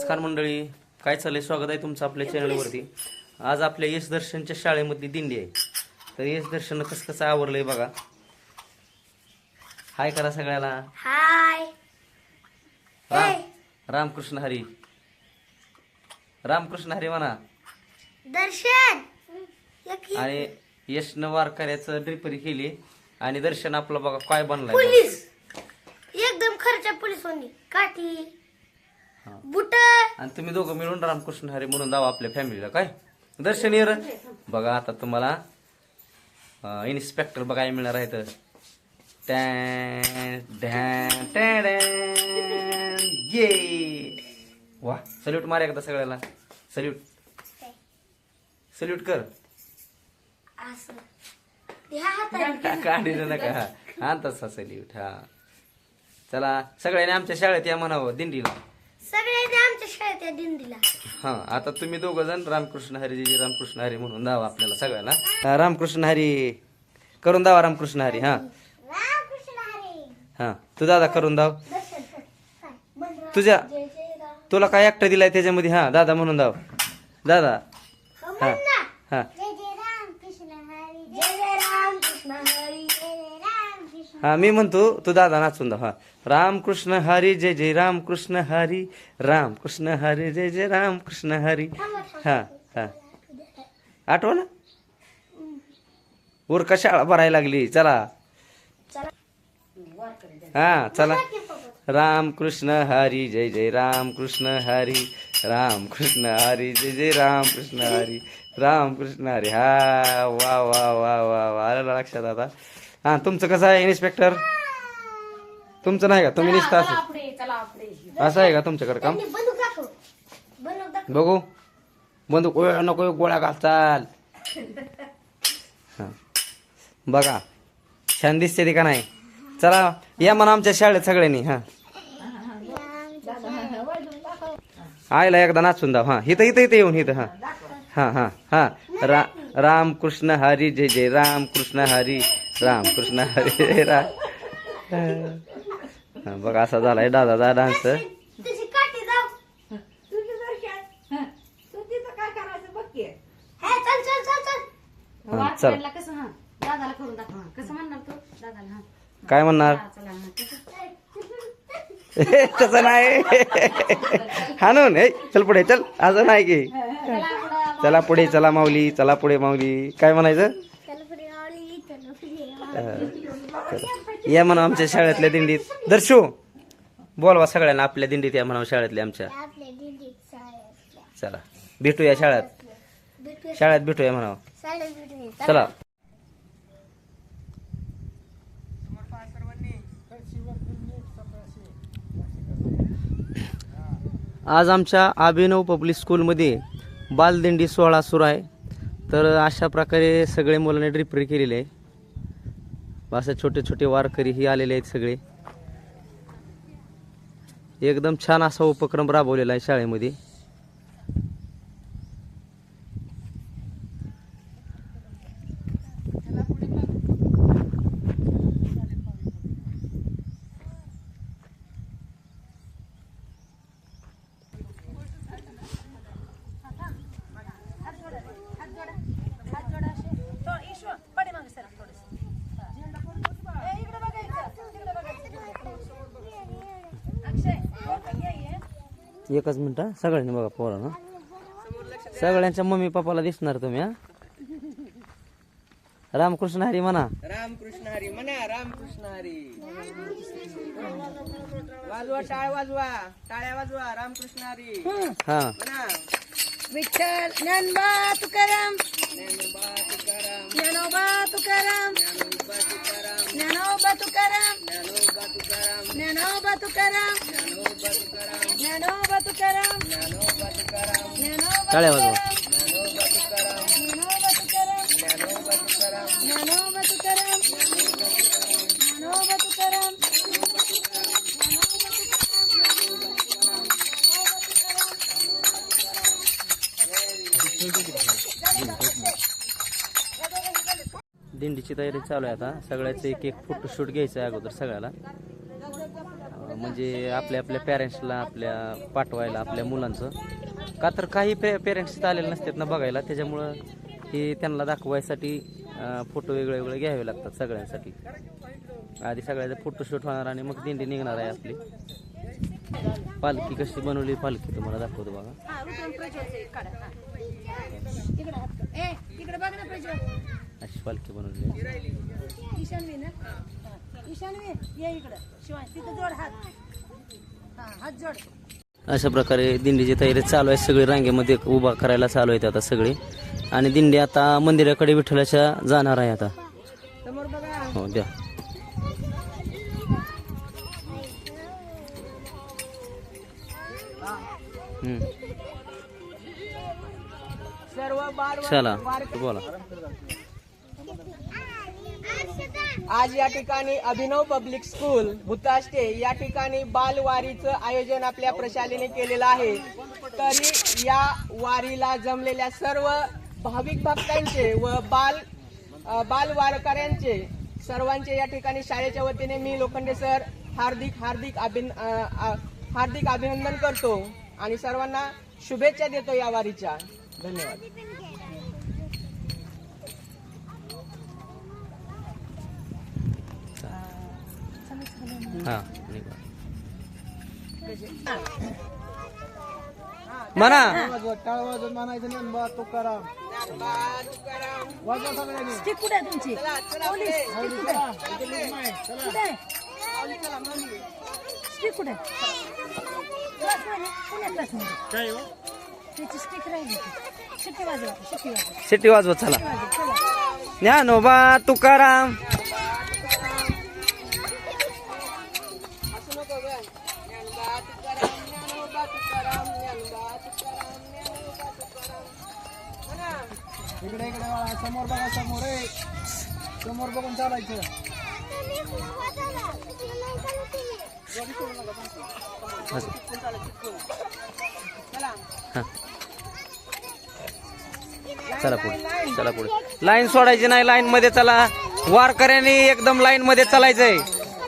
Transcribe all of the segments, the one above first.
नमस्कार मंडळी. काय चाललंय? स्वागत आहे तुमचं आपल्या चॅनलवरती. आज आपल्या यश दर्शनच्या शाळेमधली दिंडी आहे. तर यश दर्शन कसं कसं आवरलंय बघा. हाय करा सगळ्याला. हाय. राम रामकृष्ण हरी. रामकृष्ण हरी म्हणा. दर्शन. आणि यशनं वारकऱ्याचं ड्रिपरी केली. आणि दर्शन आपलं बघा काय बनलाय. पोलीस. एकदम खर्चा पोलीस होणी काठी. बुट. आणि तुम्ही दोघं मिळून रामकृष्ण हरी म्हणून दावा आपल्या फॅमिलीला काय? दर्शन ये रं. बघा आता तुम्हाला इन्स्पेक्टर बघायला मिळणार आहे तर. ये. वा सल्यूट मार एकदा सगळ्याला. सल्यूट सल्यूट कर. काढील नका. हा तसा सल्यूट हा. चला सगळ्यांनी आमच्या शाळेत या म्हणावं दिंडीला. सगळ्यांनी आमच्या शाळेत या दिंडीला हा आता तुम्ही दोघ जण रामकृष्ण हरी जी रामकृष्ण हरी म्हणून दावा आपल्याला सगळ्यांना. हा, रामकृष्ण हरी करून दावा रामकृष्ण हरी हा. रामकृष्ण हरी. हा तू दादा करून दाव. दर्शन. तुझ्या जय जय राम तुला काय एकटा दिलाय त्याच्यामध्ये? हा दादा म्हणून दाव. दादा. हो हा. हा. जय हा मी म्हणतो तू दादा नाचून दाव हा रामकृष्ण हरी जय जय रामकृष्ण हरी. रामकृष्ण हरी जय जय रामकृष्ण हरी. हा हा. आठव ना का शाळा भरायला लागली? चला. हा चला. रामकृष्ण हरी जय जय रामकृष्ण हरी. रामकृष्ण हरी जय जय रामकृष्ण हरी. रामकृष्ण हरी. हा वा वा वा वा वा. आलं लक्षात आता? हा तुमचं कसं आहे इन्स्पेक्टर तुमचं नाही का? तुम्ही निसता असं असं आहे का तुमच्याकडे काम? बघू. बंदूक ओळ नको गोळ्या घाल चाल. हा. बघा. छान दिसते ती का नाही? चला या म्हणा आमच्या शाळेत सगळ्यांनी हा. आईला एकदा नाचून दाव हा. इथं इथं इथं येऊन इथं हा. हा हा हा. रा रामकृष्ण हरी जय जय. रामकृष्ण हरी. रामकृष्ण हरे राम बघा असा झालाय दादाचा डान्स. चल काय म्हणणार? तस. नाही. हानून हे चल पुढे चल. असं नाही की. चला पुढे चला माऊली चला पुढे माऊली. काय म्हणायचं? चला. या म्हणा आमच्या शाळेतल्या दिंडीत. दर्शू बोलवा सगळ्यांना आपल्या दिंडीत या म्हणा शाळेतल्या आमच्या. चला भेटूया शाळेत. शाळेत भेटूया म्हणावं. चला. आज आमच्या अभिनव पब्लिक स्कूलमध्ये बालदिंडी सोहळा सुरू आहे. तर अशा प्रकारे सगळे मुलांनी ड्रिपरी केलेले आहे. असं छोटे छोटे वारकरी ही आलेले आहेत सगळे. एकदम छान असा उपक्रम राबवलेला आहे शाळेमध्ये. एकच मिनिट. सगळ्यांनी बघा पोरानं. सगळ्यांच्या मम्मी पप्पाला दिसणार तुम्ही हा. रामकृष्ण हरी म्हणा. रामकृष्ण हरी म्हणा रामकृष्ण हरी. वाजवा टाळ वाजवा टाळ्या वाजवा रामकृष्ण हरी. हा. म्हणा. विठ्ठल ज्ञानबा तुकाराम. ज्ञानोबा तुकाराम. ज्ञानोबा तुकाराम. ज्ञानोबा तुकाराम. ज्ञानोबा तुकाराम. ज्ञानोबा तुकाराम ज्ञानोबा तुकाराम ज्ञानोबा तुकाराम टाळ्या वाजवा ज्ञानोबा तुकाराम ज्ञानोबा तुकाराम दिंडीची तयारी चालू आहे आता. सगळ्याचं एक एक फोटोशूट घ्यायचं आहे अगोदर सगळ्याला. म्हणजे आपल्या आपल्या पॅरेंट्सला आपल्या पाठवायला आपल्या मुलांचं. का तर काही पे पेरेंट्स आलेले नसतात ना बघायला. त्याच्यामुळं हे त्यांना दाखवायसाठी फोटो वेगळे वेगळे घ्यावे लागतात सगळ्यांसाठी. आधी सगळ्याचा फोटोशूट होणार आणि मग दिंडी निघणार आहे आपली. पालखी कशी बनवली पालखी तुम्हाला दाखवतो बघा. अशी पालखी बनवली. ईशान्वी ना. ईशान्वी ये इकडं. शिवाय तिथं जोड हात. हा हात जोड. अशा प्रकारे दिंडीची तयारी चालू आहे. सगळी रांगेमध्ये उभा करायला चालू आहेत आता सगळे. आणि दिंडी आता मंदिराकडे विठ्ठलाच्या जाणार आहे आता. समोर बघा. हो द्या. हम्म. सर्व बाल चला बोला. आज या ठिकाणी अभिनव पब्लिक स्कूल भूताष्टे या ठिकाणी बालवारीचं आयोजन आपल्या प्रशालेने केलेलं आहे. तरी या वारीला जमलेल्या सर्व भाविक भक्तांचे व बाल बालवारकऱ्यांचे सर्वांचे या ठिकाणी शाळेच्या वतीने मी लोखंडे सर हार्दिक हार्दिक अभिन हार्दिक अभिनंदन करतो आणि सर्वांना शुभेच्छा देतो या वारीच्या. धन्यवाद. हा. म्हणा स्टिक कुठे आहे तुमची पोलीस स्टिक कुठे आहे? कुठे आहे? स्टिक कुठे आहे? क्लासमध्ये? पुण्या क्लासमध्ये. त्याची स्टिक राहिली होती. शिट्टी वाजवा शिट्टी वाजवा शिट्टी वाजवत चला चला ज्ञानोबा तुकाराम इकडे इकडे वळा. समोर बघा समोर ए. समोर बघून चालायचं चला हा. चला पुढे चला पुढे लाईन सोडायची नाही लाईन मध्ये चला वारकऱ्यांनी एकदम लाईन मध्ये चालायचंय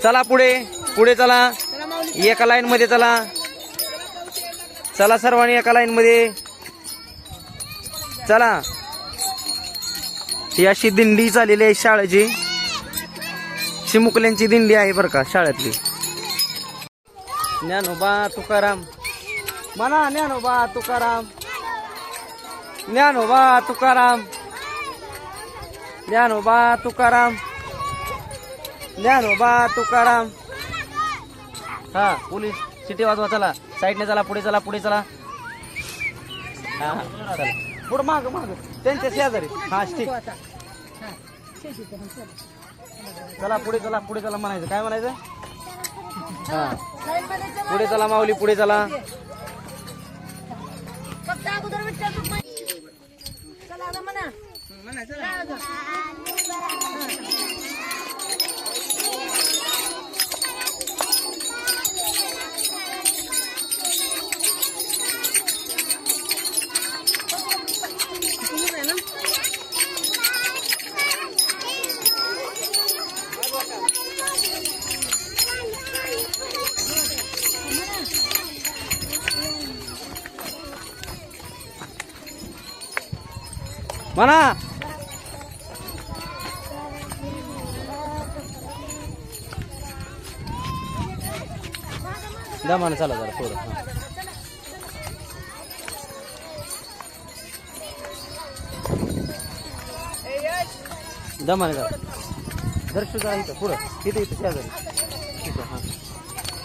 चला पुढे पुढे चला एका लाईन मध्ये चला चला सर्वांनी एका लाईन मध्ये चला ही अशी दिंडी चाललेली आहे शाळेची. चिमुकल्यांची दिंडी आहे बरं का शाळेतली. ज्ञानोबा तुकाराम. म्हणा ज्ञानोबा तुकाराम. ज्ञानोबा तुकाराम. ज्ञानोबा तुकाराम. ज्ञानोबा तुकाराम. हा पोलीस. सिटी वाजवा चला. साईडने चला पुढे चला पुढे चला. हा हा चला. पुढे माग माग. त्यांच्या शेजारी. हा स्टिक चला. पुढे चला पुढे चला म्हणायचं. काय म्हणायचं? हा. पुढे चला माऊली पुढे चला. म्हणा. म्हणा. चला म्हणा दमाने चला जरा थोडं. हा. ए यश दमाने जरा दर्शक जा इथं पुढं तिथे इथं शेजारी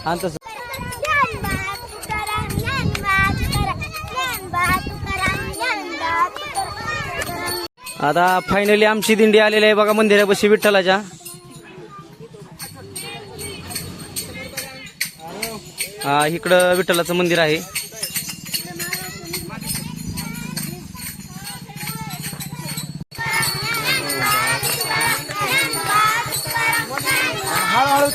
हां तसं आता फायनली आमची दिंडी आलेली आहे बघा मंदिरापाशी विठ्ठलाच्या. हा इकडं विठ्ठलाचं मंदिर आहे. हळूहळू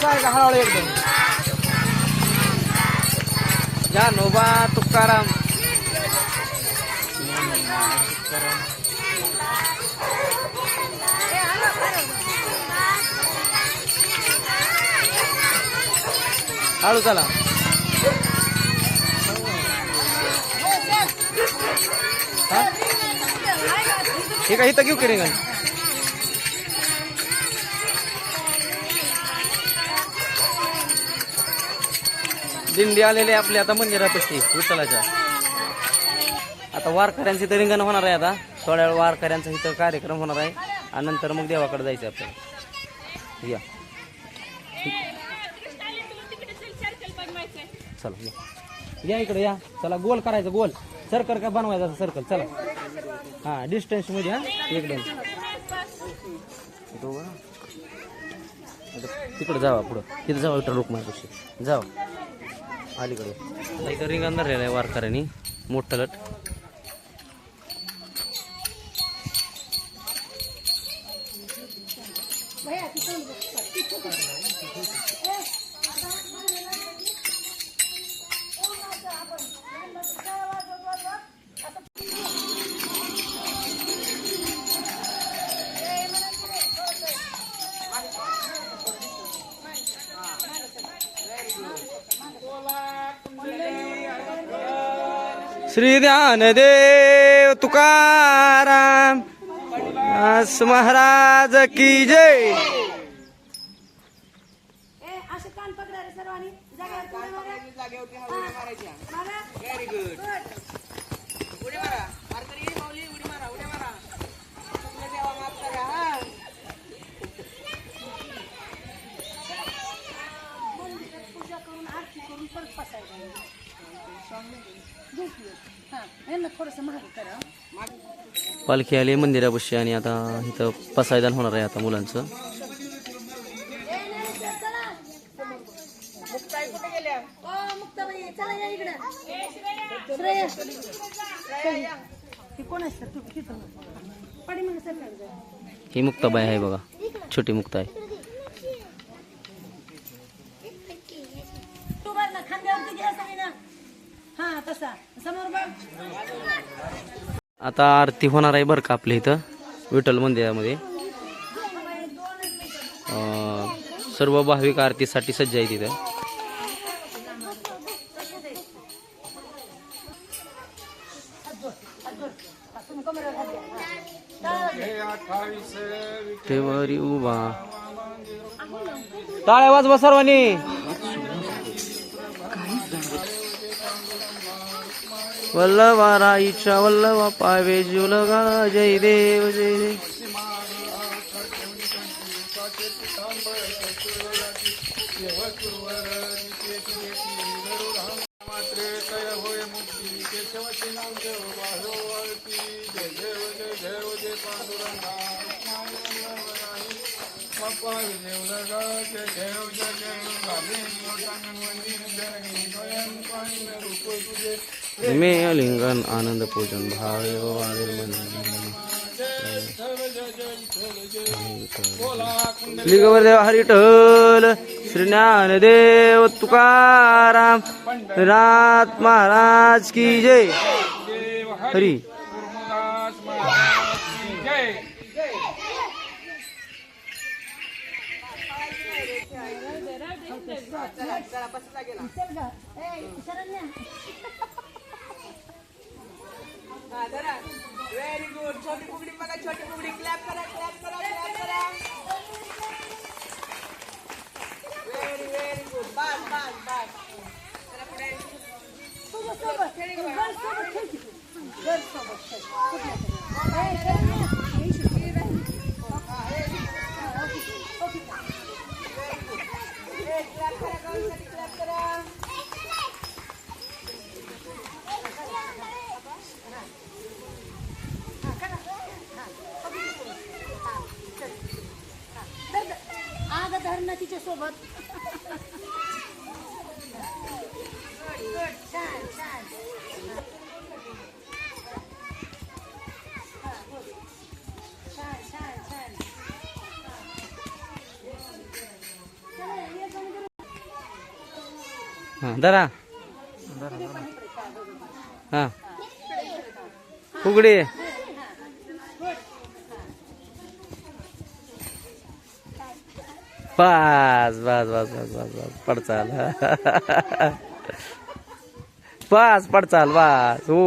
तुकाराम. हळू चला. ठीक आहे इथं घेऊ की रिंगण? दिंडी आलेली आहे आपली आता मंदिरापाशी विठ्ठलाच्या. आता वारकऱ्यांचं इथं रिंगण होणार आहे आता. थोड्या वेळ वारकऱ्यांचा इथं कार्यक्रम होणार आहे. आणि नंतर मग देवाकडे जायचं आपल्याला. या. चला या. या इकडे या. चला गोल करायचं गोल. सर्कल का बनवायचं असं सर्कल चला. हा डिस्टन्समध्ये हा. एकदम इथं उभं राहा. तिकडे जावा पुढं. तिथं जावा इकडं लोक माझ्यापाशी जावा. अलीकडे. इथं रिंगण धरलेलं आहे वारकऱ्यांनी. मोठं लट. श्री ज्ञानदेव तुकाराम. महाराज की जय ए असे कान पकडा रे सर्वांनी जागेवर पुढे मारा. जागेवरती हा उड्या मारायच्या मारा. Very good Good. उडी मारा वारकरी माऊली उडी मारा उड्या मारा तुमच्या देवा माफ करा हा मंदिरात पूजा करून आरती करून परत बसायचं झोपलं. हा यांना थोडंसं महाग करा पालखी आली मंदिरापाशी आणि आता इथं पसायदान होणार आहे आता मुलांचं. मुक्ताई कुठे गेल्या ओ मुक्ताबाई चला या इकडं श्रेया श्रेया ही कोण असतं तू तिथं पाडी म्हणून सरकार ही मुक्ताबाई आहे बघा छोटी मुक्ताई तू बघ ना खांद्यावरती घ्या सगळी ना हा तसा समोर बघ आता आरती होणार आहे बरं का आपल्या इथं विठ्ठल मंदिरामध्ये. सर्व भाविक आरतीसाठी सज्ज आहे तिथं. ठेवारी उभा. टाळ्या वाजवा सर्वांनी. वल्लभा इच्छा वल्लभा पावे जुलगा जय देव जय देव. में लिंगन आनंद पूजन भावे लिंगवर देव हरिटल श्री ज्ञानदेव तुकाराम नाथ महाराज की जय। हरी। हा धरा व्हेरी गुड छोटी फुगडी बघा छोटी फुगडी क्लॅप करा क्लॅप करा क्लॅप करा व्हेरी व्हेरी गुड बस बस बस चला पुढे तुझ्यासोबत घरसोबत खेळ की तू. घरसोबत खेळ. कुठल्या तरी. ए, खेळ ना. हे शिकली राहिली. हा, ओके. ओके. क्लॅप करा गावासाठी क्लॅप करा धर. आग धर ना तिच्या सोबत छान छान छान छान छान चला, ये पण करू. हा धरा हा फुगडी बस बस बस बस बस बस पडचाल. बस पडचाल बस हो.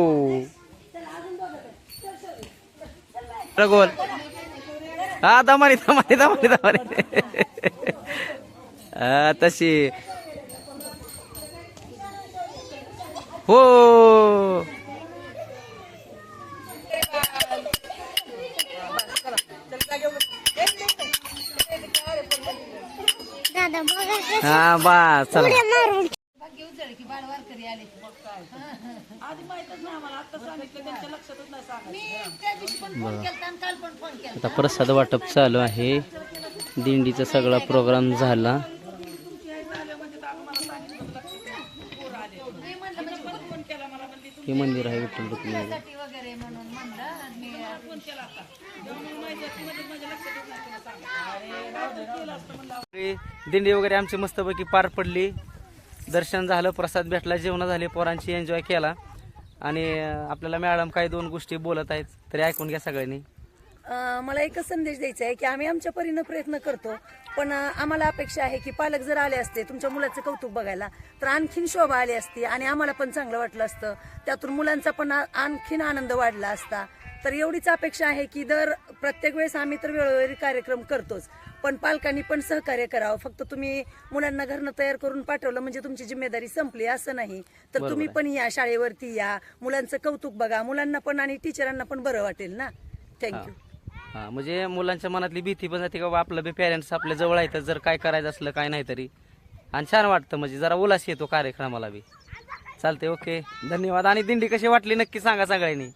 गोल. हा दमानी दमानी दमानी दमानी हा तशी. हो. हा बस चला. आता प्रसाद वाटप चालू आहे. दिंडीचा सगळा प्रोग्राम झाला. हे मंदिर आहे विठ्ठल रुक्मिणी. दिंडी वगैरे आमची मस्तपैकी पार पडली. दर्शन झालं प्रसाद भेटला जेवण झाले पोरांची एन्जॉय केला. आणि आपल्याला मॅडम काही दोन गोष्टी बोलत आहेत तरी ऐकून घ्या सगळ्यांनी. अं, मला एकच संदेश द्यायचा आहे की आम्ही आमच्या परीनं प्रयत्न करतो पण आम्हाला अपेक्षा आहे की पालक जर आले असते तुमच्या मुलाचं कौतुक बघायला तर आणखीन शोभा आली असती आणि आम्हाला पण चांगलं वाटलं असतं. त्यातून मुलांचा पण आणखीन आनंद वाढला असता. तर एवढीच अपेक्षा आहे की दर प्रत्येक वेळेस आम्ही तर वेळोवेळी कार्यक्रम करतोच. पण पालकांनी पण सहकार्य करावं. फक्त तुम्ही मुलांना घरनं तयार करून पाठवलं म्हणजे तुमची जिम्मेदारी संपली असं नाही. तर तुम्ही पण या शाळेवरती या. मुलांचं कौतुक बघा. मुलांना पण आणि टीचरांना पण बरं वाटेल ना? थँक्यू हा म्हणजे मुलांच्या मनातली भीती पण जाते का बाबा आपलं बी पेरेंट्स आपल्या जवळ आहेत जर काय करायचं असलं काय नाही तरी. आणि छान वाटतं म्हणजे जरा उलास येतो कार्यक्रमाला बी. चालते ओके धन्यवाद. आणि दिंडी कशी वाटली नक्की सांगा सगळ्यांनी.